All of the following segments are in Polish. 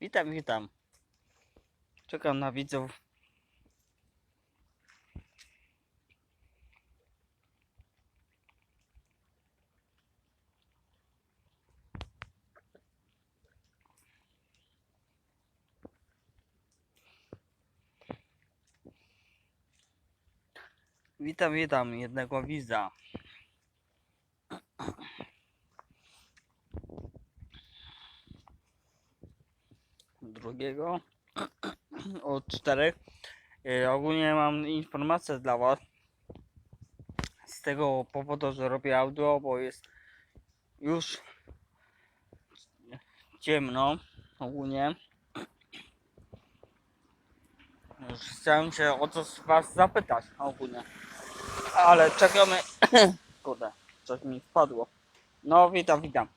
Witam, witam. Czekam na widzów. Witam, witam jednego widza. Drugiego od czterech. E, ogólnie mam informację dla Was. Z tego powodu, że robię audio, bo jest już ciemno ogólnie. Już chciałem się o coś Was zapytać ogólnie. Ale czekamy. Kurde, coś mi wpadło. No, witam, witam.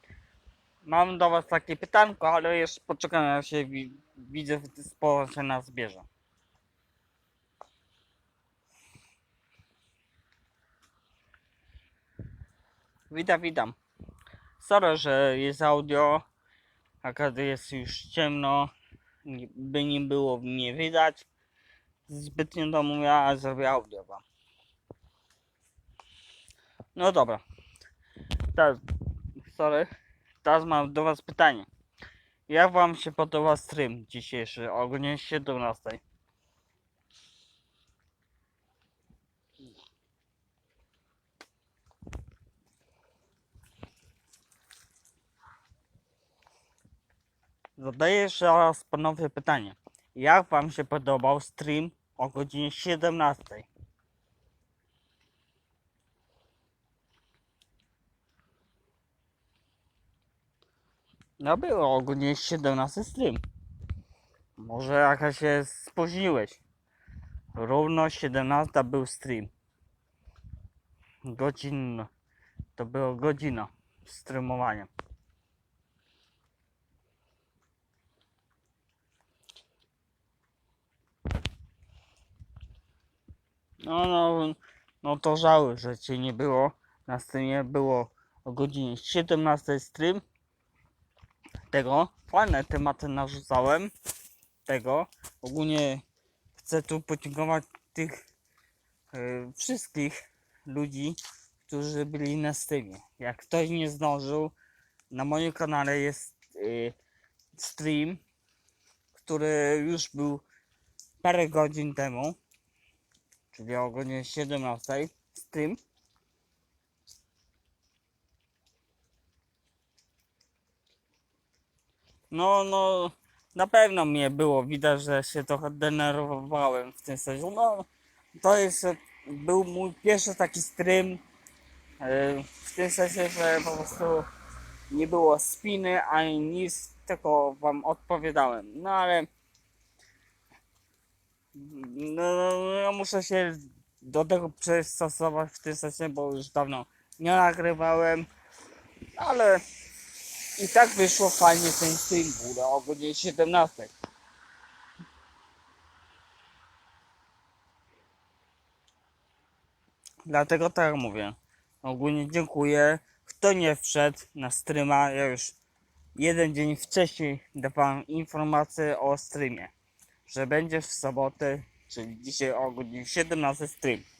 Mam do Was takie pytanko, ale jeszcze poczekam, jak się wi- widzę, sporo się nas zbierze. Witam, witam. Sorry, że jest audio, a kiedy jest już ciemno, by nie było mnie widać. Zbytnio do mówię, a zrobię audio wam. No dobra. Teraz, sorry. Teraz mam do was pytanie. Jak wam się podoba stream dzisiejszy o godzinie 17? Zadaję jeszcze raz ponownie pytanie. Jak wam się podobał stream o godzinie 17? No było ogólnie 17 stream. Może jakaś się spóźniłeś. Równo 17 był stream. Godzin. To było godzina streamowania. No, no, no to żałuję, że cię nie było na streamie. Było o godzinie 17 stream tego. Fajne tematy narzucałem. Tego. Ogólnie chcę tu podziękować tych e, wszystkich ludzi, którzy byli na streamie. Jak ktoś nie zdążył, na moim kanale jest e, stream, który już był parę godzin temu, czyli o godzinie 17 stream. No, no, na pewno mnie było widać, że się trochę denerwowałem w tym sensie. No, to jest, był mój pierwszy taki stream, e, w tym sensie, że po prostu nie było spiny ani nic, tylko wam odpowiadałem. No ale no, no, ja muszę się do tego przystosować w tym sensie, bo już dawno nie nagrywałem, ale i tak wyszło fajnie ten był o godzinie 17. Dlatego tak mówię. Ogólnie dziękuję. Kto nie wszedł na streama, ja już jeden dzień wcześniej dawałem informację o streamie, że będzie w sobotę, czyli dzisiaj o godzinie 17 stream.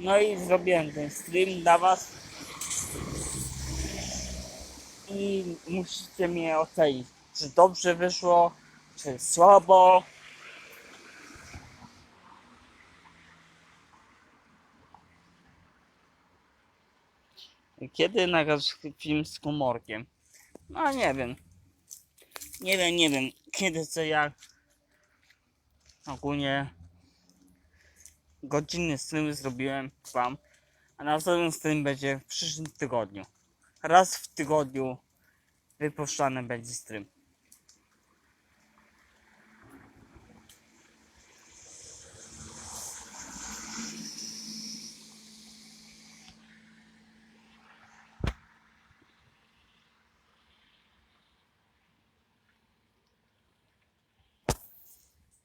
No i zrobiłem ten stream dla was. I musicie mnie ocenić, czy dobrze wyszło, czy słabo. Kiedy nagrasz film z humorkiem? No nie wiem. Nie wiem, nie wiem. Kiedy, co, jak. Ogólnie godzinny stream zrobiłem wam, a następny stream będzie w przyszłym tygodniu. Raz w tygodniu wypuszczany będzie stream.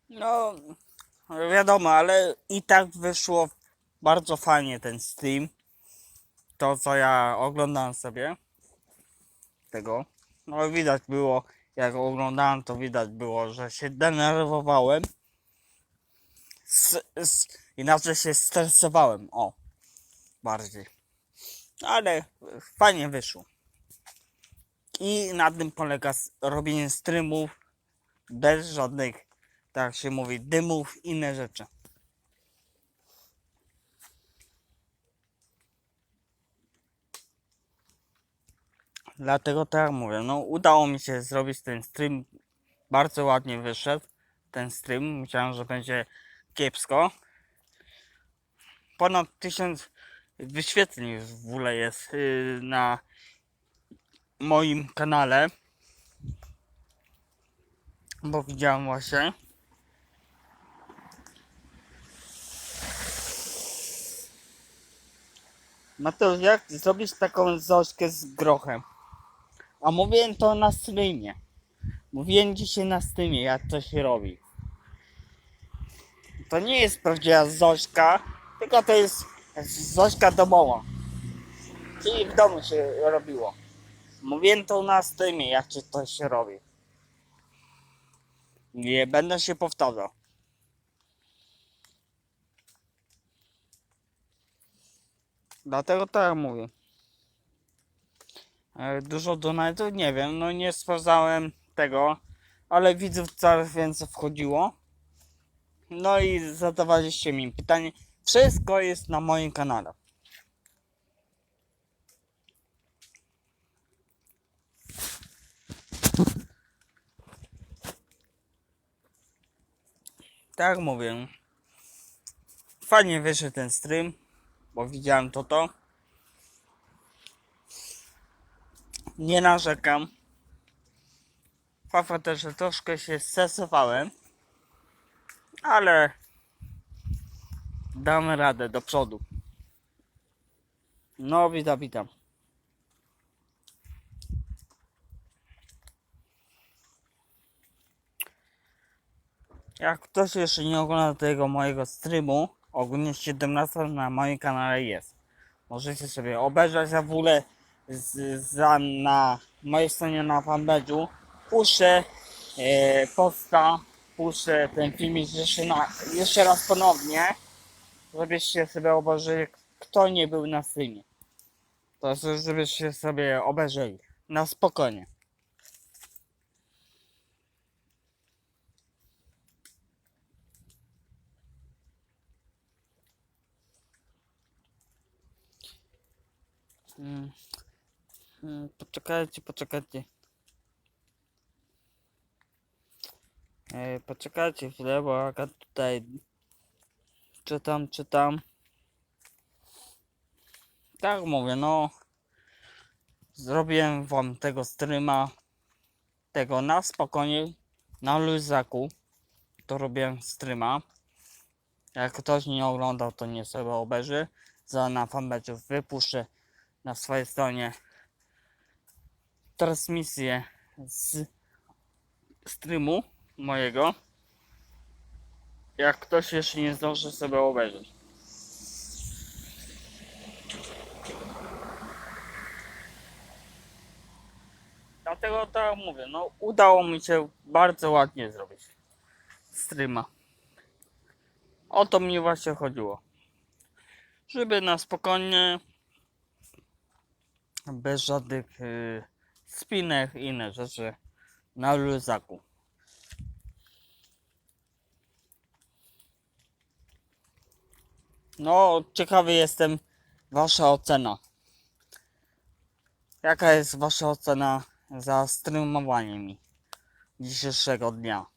No, wiadomo, ale i tak wyszło bardzo fajnie ten stream. To co ja oglądałem sobie tego. No widać było, jak oglądałem to widać było, że się denerwowałem. S, s, inaczej się stresowałem, o. Bardziej. Ale fajnie wyszło. I na tym polega robienie streamów bez żadnych, tak się mówi, dymów, inne rzeczy. Dlatego tak mówię, no udało mi się zrobić ten stream, bardzo ładnie wyszedł ten stream, myślałem, że będzie kiepsko. Ponad tysiąc wyświetleń już w ogóle jest yy, na moim kanale. Bo widziałem właśnie. Mateusz, jak zrobisz taką zośkę z grochem? A mówiłem to na streamie. Mówiłem dzisiaj na streamie, jak to się robi. To nie jest prawdziwa zośka, tylko to jest zośka domowa. Czyli w domu się robiło. Mówiłem to na streamie, jak to się robi. Nie będę się powtarzał. Dlatego tak mówię. E, Dużo donate'ów nie wiem, no nie sprawdzałem tego, ale widzów coraz więcej wchodziło. No i zadawaliście mi pytanie. Wszystko jest na moim kanale. Tak mówię. Fajnie wyszedł ten stream, bo widziałem to to. Nie narzekam. Fafa też że troszkę się stresowałem, ale damy radę do przodu. No, witam, witam. Jak ktoś jeszcze nie ogląda tego mojego streamu, ogólnie 17 na moim kanale jest. Możecie sobie obejrzeć a w ogóle z, za, na mojej stronie na fanpage'u. Puszczę e, posta, puszczę ten filmik jeszcze, na, jeszcze raz ponownie, żebyście sobie obejrzeli, kto nie był na streamie. To żebyście sobie obejrzeli. Na spokojnie. Poczekajcie, poczekajcie. E, poczekajcie chwilę, bo ja tutaj czytam, czytam. Tak mówię, no. Zrobiłem wam tego streama, tego na spokojnie, na luzaku. To robiłem streama. Jak ktoś nie oglądał, to nie sobie obejrzy. Za na fanpage'u wypuszczę na swojej stronie transmisję z streamu mojego. Jak ktoś jeszcze nie zdąży sobie obejrzeć. Dlatego tak mówię, no udało mi się bardzo ładnie zrobić streama. O to mi właśnie chodziło. Żeby na spokojnie bez żadnych y, spinek i inne rzeczy na luzaku. No, ciekawy jestem wasza ocena. Jaka jest wasza ocena za streamowanie mi dzisiejszego dnia?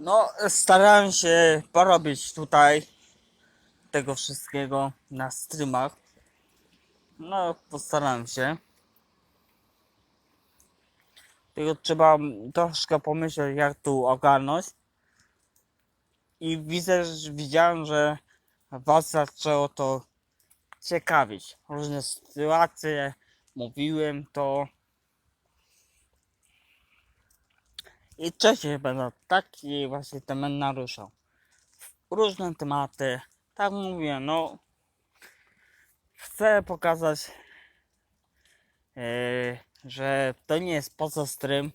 No, starałem się porobić tutaj tego wszystkiego na streamach. No, postarałem się. Tylko trzeba troszkę pomyśleć, jak tu ogarnąć. I widzę, że widziałem, że was zaczęło to ciekawić. Różne sytuacje, mówiłem to. I wcześniej będę taki właśnie temat naruszał. Różne tematy. Tak mówię, no. Chcę pokazać, yy, że to nie jest poza stream,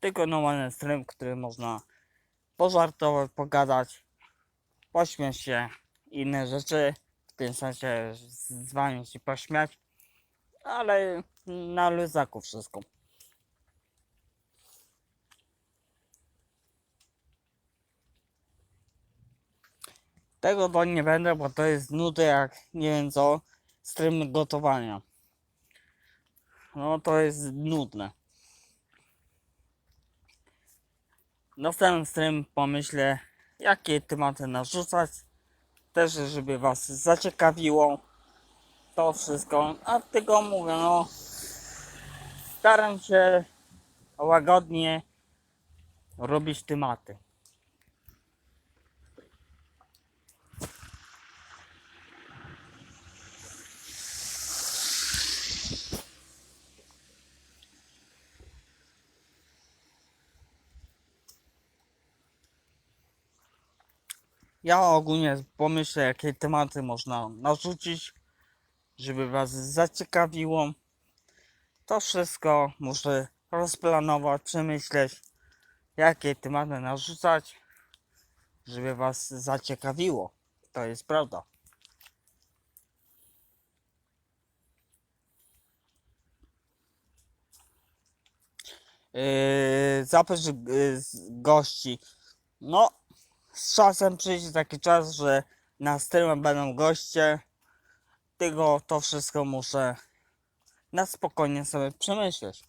tylko normalny stream, który można pożartować, pogadać, pośmiać się, inne rzeczy, w tym sensie z wami się pośmiać, ale na luzaku wszystko. Tego to nie będę, bo to jest nudy jak nie wiem co, stream gotowania. No to jest nudne. Następnym stream pomyślę, jakie tematy narzucać. Też, żeby was zaciekawiło. To wszystko. A tylko mówię, no. Staram się łagodnie robić tematy. Ja ogólnie pomyślę, jakie tematy można narzucić, żeby Was zaciekawiło. To wszystko muszę rozplanować, przemyśleć, jakie tematy narzucać, żeby Was zaciekawiło. To jest prawda. Yy, zaproś yy, gości. No, z czasem przyjdzie taki czas, że na streamie będą goście. Tego to wszystko muszę na spokojnie sobie przemyśleć.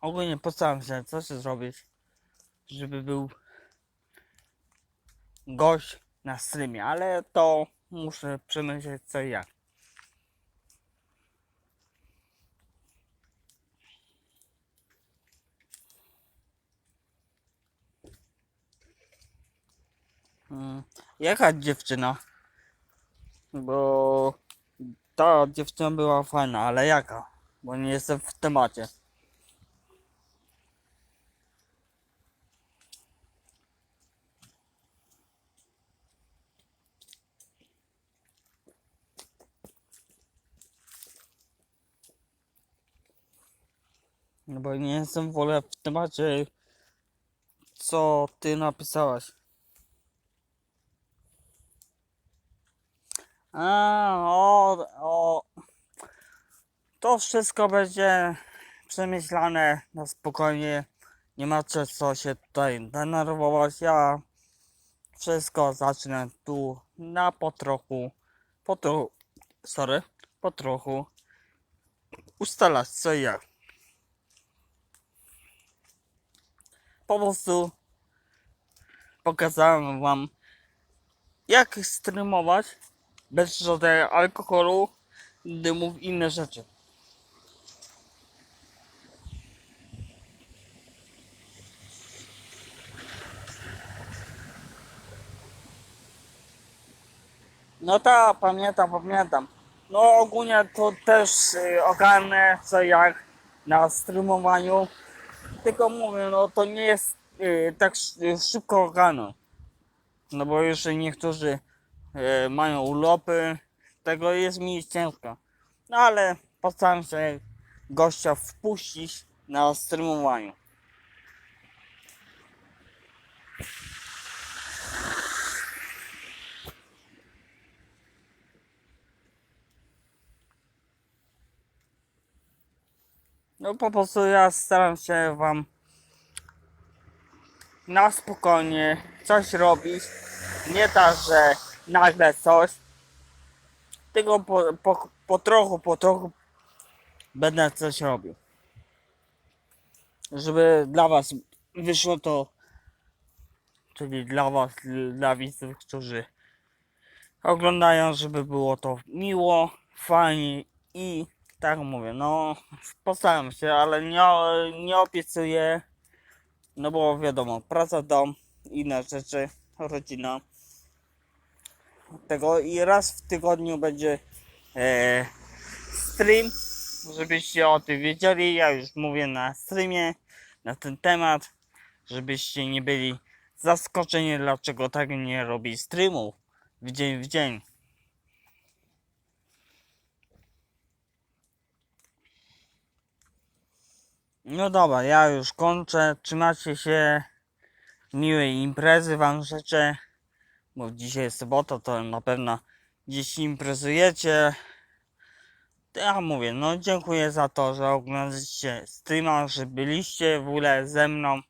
Ogólnie postaram się coś zrobić, żeby był gość na streamie, ale to muszę przemyśleć co i jak. Mm, Jaka dziewczyna? Bo ta dziewczyna była fajna, ale jaka? Bo nie jestem w temacie. Bo nie jestem w ogóle w temacie, co ty napisałaś. A, o, o. To wszystko będzie przemyślane na spokojnie. Nie ma co się tutaj denerwować. Ja wszystko zacznę tu na potrochu, po trochu, sorry, po trochu ustalać co i Po prostu pokazałem wam jak streamować bez żadnego alkoholu, dymów i inne rzeczy. No tak, pamiętam, pamiętam. No ogólnie to też y, ogarnę co jak na streamowaniu. Tylko mówię, no to nie jest y, tak y, szybko ogarnąć. No bo jeszcze niektórzy y, mają urlopy, tego jest mi ciężko. No ale postaram się gościa wpuścić na streamowaniu. No po prostu ja staram się wam na spokojnie coś robić. Nie tak, że nagle coś. Tylko po, po, po trochu, po trochu będę coś robił. Żeby dla was wyszło to czyli dla was, dla widzów, którzy oglądają, żeby było to miło, fajnie i tak mówię, no postaram się, ale nie, nie obiecuję, no bo wiadomo, praca, dom, inne rzeczy, rodzina. Tego i raz w tygodniu będzie e, stream, żebyście o tym wiedzieli. Ja już mówię na streamie na ten temat, żebyście nie byli zaskoczeni, dlaczego tak nie robi streamów w dzień w dzień. No dobra, ja już kończę. Trzymajcie się. Miłej imprezy wam życzę. Bo dzisiaj jest sobota, to na pewno dziś imprezujecie. Ja mówię, no dziękuję za to, że oglądaliście streama, że byliście w ogóle ze mną.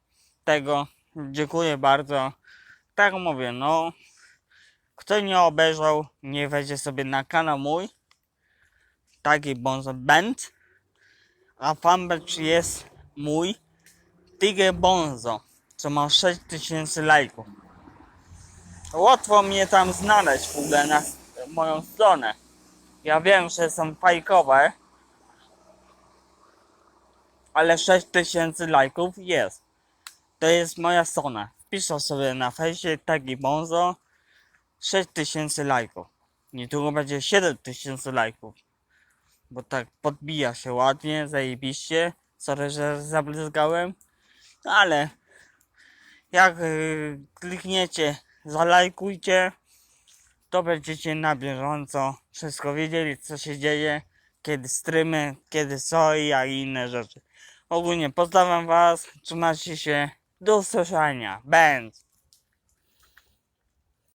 Tego dziękuję bardzo. Tak mówię, no. Kto nie obejrzał, nie wejdzie sobie na kanał mój. Taki Bonzo Band. A fanpage jest mój Tigre Bonzo, co ma 6000 lajków. Łatwo mnie tam znaleźć w ogóle na moją stronę. Ja wiem, że są fajkowe, ale 6000 lajków jest. To jest moja strona. Wpiszę sobie na fejsie taki bonzo 6000 lajków. Niedługo będzie 7000 lajków. Bo tak podbija się ładnie, zajebiście. Sorry, że zabryzgałem. No ale jak yy, klikniecie, zalajkujcie, to będziecie na bieżąco wszystko wiedzieli, co się dzieje, kiedy streamy, kiedy co i inne rzeczy. Ogólnie pozdrawiam Was, trzymajcie się, do usłyszenia, będz.